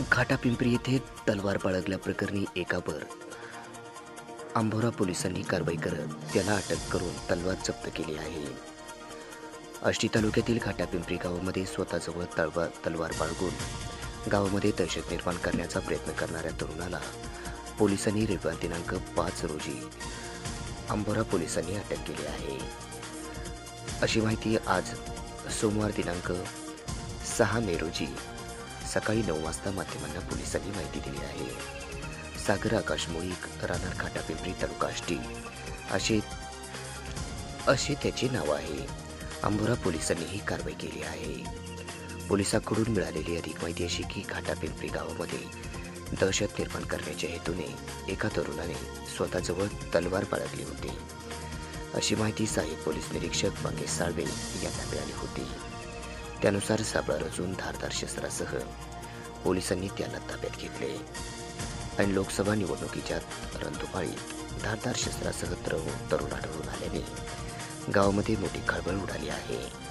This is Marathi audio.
घाटापिंपरी येथे तलवार बाळगल्याप्रकरणी एकावर. आंबोरा पोलिसांनी कारवाई करत त्याला अटक करून तलवार जप्त केली आहे. आष्टी तालुक्यातील घाटापिंपरी गावामध्ये स्वतःजवळ तलवार तलवार बाळगून गावामध्ये दहशत निर्माण करण्याचा प्रयत्न करणाऱ्या तरुणाला पोलिसांनी रविवार दिनांक पाच रोजी आंबोरा पोलिसांनी अटक केली आहे. अशी माहिती आज सोमवार दिनांक सहा मे रोजी सकाळी नऊ वाजता माध्यमांना पोलिसांनी माहिती दिली आहे. सागर आकाश मुळीक राहणार खाटापिंपरी तालुका आष्टी. असे असे त्याचे नाव आहे. अंबोरा पोलिसांनी ही कारवाई केली आहे. पोलिसांकडून मिळालेली अधिक माहिती अशी की घाटापिंपरी गावामध्ये दहशत निर्माण करण्याच्या हेतूने एका तरुणाने स्वतःजवळ तलवार बाळगली होती. अशी माहिती सहाय्यक पोलीस निरीक्षक मंगेश साळवे यांना मिळाली होती. त्यानुसार सापळा रचून धारदार शस्त्रासह पोलिसांनी त्याला ताब्यात घेतले. आणि लोकसभा निवडणुकीच्या रणधुमाळीत धारदार शस्त्रासह तरुण तरुण आढळून आल्याने गावामध्ये मोठी खळबळ उडाली आहे.